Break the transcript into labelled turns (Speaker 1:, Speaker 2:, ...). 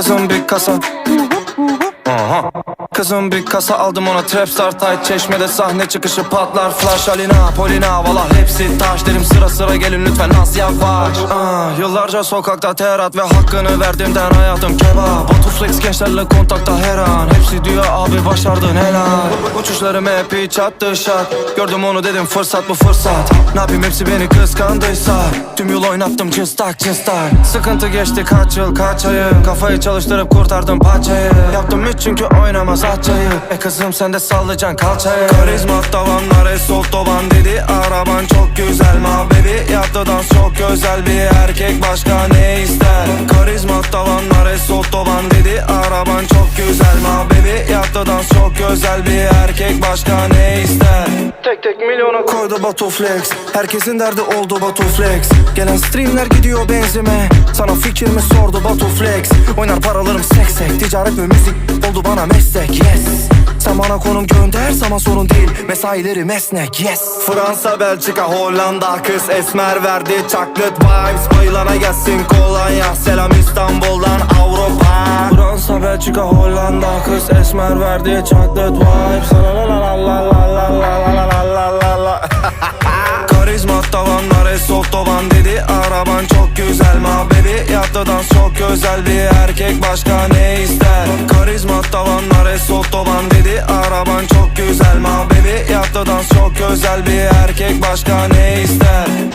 Speaker 1: Cause I'm big, cause I mm-hmm, mm-hmm. Uh huh. Kızım bir kasa aldım ona Trapstar tight. Çeşmede sahne çıkışı patlar Flash Alina Polina valla hepsi taş Derim sıra sıra gelin lütfen az yavaş. Ah, Yıllarca sokakta terat ve hakkını verdiğimden hayatım kebap. Batuflex gençlerle kontakta her an. Hepsi diyor abi başardın helal. Uçuşlarım hep hiç attı şat Gördüm onu dedim fırsat bu fırsat. Ne yapayım hepsi beni kıskandıysa. Tüm yol oynattım cıstak cıstak Sıkıntı geçti kaç yıl kaç ayı. Kafayı çalıştırıp kurtardım paçayı Yaptım hiç çünkü oynamaz atçayı E kızım sen de sallayacaksın kalçayı. Karizma tavanlar esot doban dedi. Araban çok güzel ma baby Yaptı dans çok özel bir erkek. Başka ne ister Karizma tavanlar esot doban dedi Araban çok güzel ma baby Yaptı dans çok özel bir erkek başka ne ister? Tek tek milyona koydu Batuflex Herkesin derdi oldu Batuflex. Gelen streamler gidiyor benzime Sana fikrimi sordu Batuflex. Oynar paralarım seksek Ticaret ve müzik oldu bana meslek yes. Sen bana konum gönder sana sorun değil Mesaileri mesnek yes. Fransa, Belçika, Hollanda Kız esmer verdi chocolate vibes. Bayılana gelsin kolonya Belçika, Hollanda Kız esmer verdi chocolate vibes La la la la la la la la la la la la Karizma tavanlar esot doban dedi Araban çok güzel ma baby Yaptı dans çok özel bir erkek başka ne ister Karizma tavanlar esot doban dedi Araban çok güzel ma baby Yaptı dans çok özel bir erkek başka ne ister